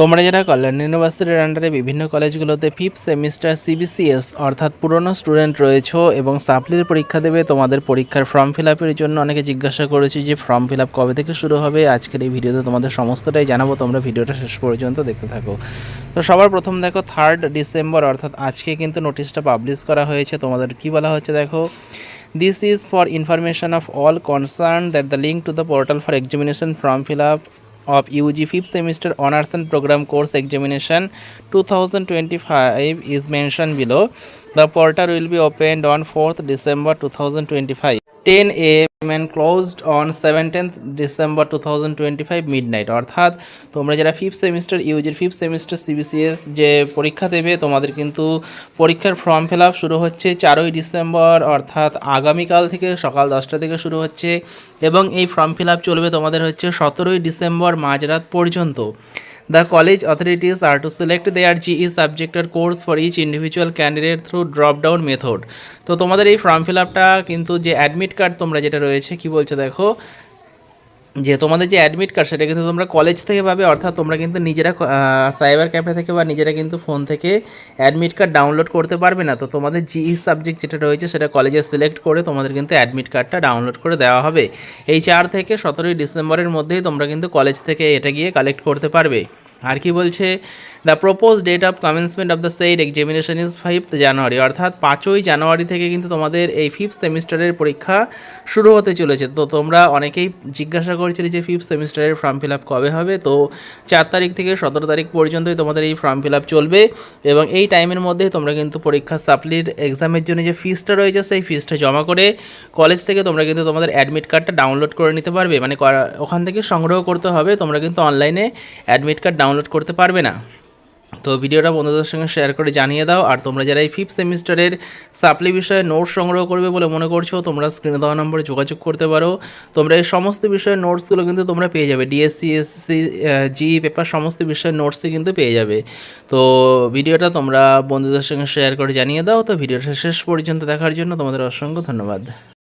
তোমরা যারা কল্যাণ ইউনিভার্সিটির আন্ডারে বিভিন্ন কলেজগুলোতে ফিফথ সেমিস্টার সিবিসিএস অর্থাৎ পুরনো স্টুডেন্ট রয়েছে এবং সাপ্লির পরীক্ষা দেবে তোমাদের পরীক্ষার ফর্ম ফিল আপের জন্য অনেকে জিজ্ঞাসা করেছি যে ফর্ম ফিল আপ কবে থেকে শুরু হবে আজকের এই ভিডিওতে তোমাদের সমস্তটাই জানাবো তোমরা ভিডিওটা শেষ পর্যন্ত দেখতে থাকো তো সবার প্রথম দেখো থার্ড ডিসেম্বর অর্থাৎ আজকে কিন্তু নোটিশটা পাবলিশ করা হয়েছে তোমাদের কি বলা হচ্ছে দেখো this is for information of all concern that the link to the portal for examination form fill up of UG 5th semester honors and program course examination 2025 is mentioned below. The portal will be opened on 4th December 2025. Ten A M and closed on seventeenth December two thousand twenty five midnight অর্থাৎ তোমরা যারা fifth semester ইউজির fifth semester C B C S যে পরীক্ষা দেবে তোমাদের কিন্তু পরীক্ষার form fill up শুরু হচ্ছে চারই ডিসেম্বর অর্থাৎ আগামীকাল থেকে সকাল দশটা থেকে শুরু হচ্ছে এবং এই ফর্ম ফিল আপ চলবে তোমাদের হচ্ছে সতেরোই ডিসেম্বর মাঝরাত পর্যন্ত The college authorities are to select their GE subject or course for each individual candidate through drop down method তো তোমাদের এই ফর্ম ফিল আপটা কিন্তু যে অ্যাডমিট কার্ড তোমরা যেটা রয়েছে কি বলছো দেখো যে তোমাদের যে অ্যাডমিট কার্ড সেটা কিন্তু তোমরা কলেজ থেকে পাবে অর্থাৎ তোমরা কিন্তু নিজেরা সাইবার ক্যাফে থেকে বা নিজেরা কিন্তু ফোন থেকে অ্যাডমিট কার্ড ডাউনলোড করতে পারবে না তো তোমাদের জিই সাবজেক্ট e যেটা রয়েছে সেটা কলেজে সিলেক্ট করে তোমাদের কিন্তু অ্যাডমিট কার্ডটা ডাউনলোড করে দেওয়া হবে এই চার থেকে সতেরোই ডিসেম্বরের মধ্যেই তোমরা কিন্তু কলেজ থেকে এটা গিয়ে কালেক্ট করতে পারবে আর কি বলছে the propose date of commencement of the set examination is five January অর্থাৎ পাঁচই জানুয়ারি থেকে কিন্তু তোমাদের এই ফিফথ সেমিস্টারের পরীক্ষা শুরু হতে চলেছে তো তোমরা অনেকেই জিজ্ঞাসা করেছিলে যে ফিফথ সেমিস্টারের ফর্ম ফিল আপ কবে হবে তো চার তারিখ থেকে সতেরো তারিখ পর্যন্তই তোমাদের এই ফর্ম ফিল আপ চলবে এবং এই টাইমের মধ্যেই তোমরা কিন্তু পরীক্ষা সাপ্লির এক্সামের জন্য যে ফিজটা রয়েছে সেই ফিজটা জমা করে কলেজ থেকে তোমরা কিন্তু তোমাদের অ্যাডমিট কার্ডটা ডাউনলোড করে নিতে পারবে মানে ওখান থেকে সংগ্রহ করতে হবে তোমরা কিন্তু অনলাইনে অ্যাডমিট কার্ড ডাউনলোড করতে পারবে না তো ভিডিওটা বন্ধুদের সঙ্গে শেয়ার করে জানিয়ে দাও আর তোমরা যারা এই ফিফথ সেমিস্টারের সাপ্লি বিষয়ে নোটস সংগ্রহ করবে বলে মনে করছো তোমরা স্ক্রিনে দেওয়া নম্বরে যোগাযোগ করতে পারো তোমরা এই সমস্ত বিষয়ের নোটসগুলো কিন্তু তোমরা পেয়ে যাবে ডিএসসি এসসি জি পেপার সমস্ত বিষয়ের নোটসই কিন্তু পেয়ে যাবে তো ভিডিওটা তোমরা বন্ধুদের সঙ্গে শেয়ার করে জানিয়ে দাও তো ভিডিওটা শেষ পর্যন্ত দেখার জন্য তোমাদের অসংখ্য ধন্যবাদ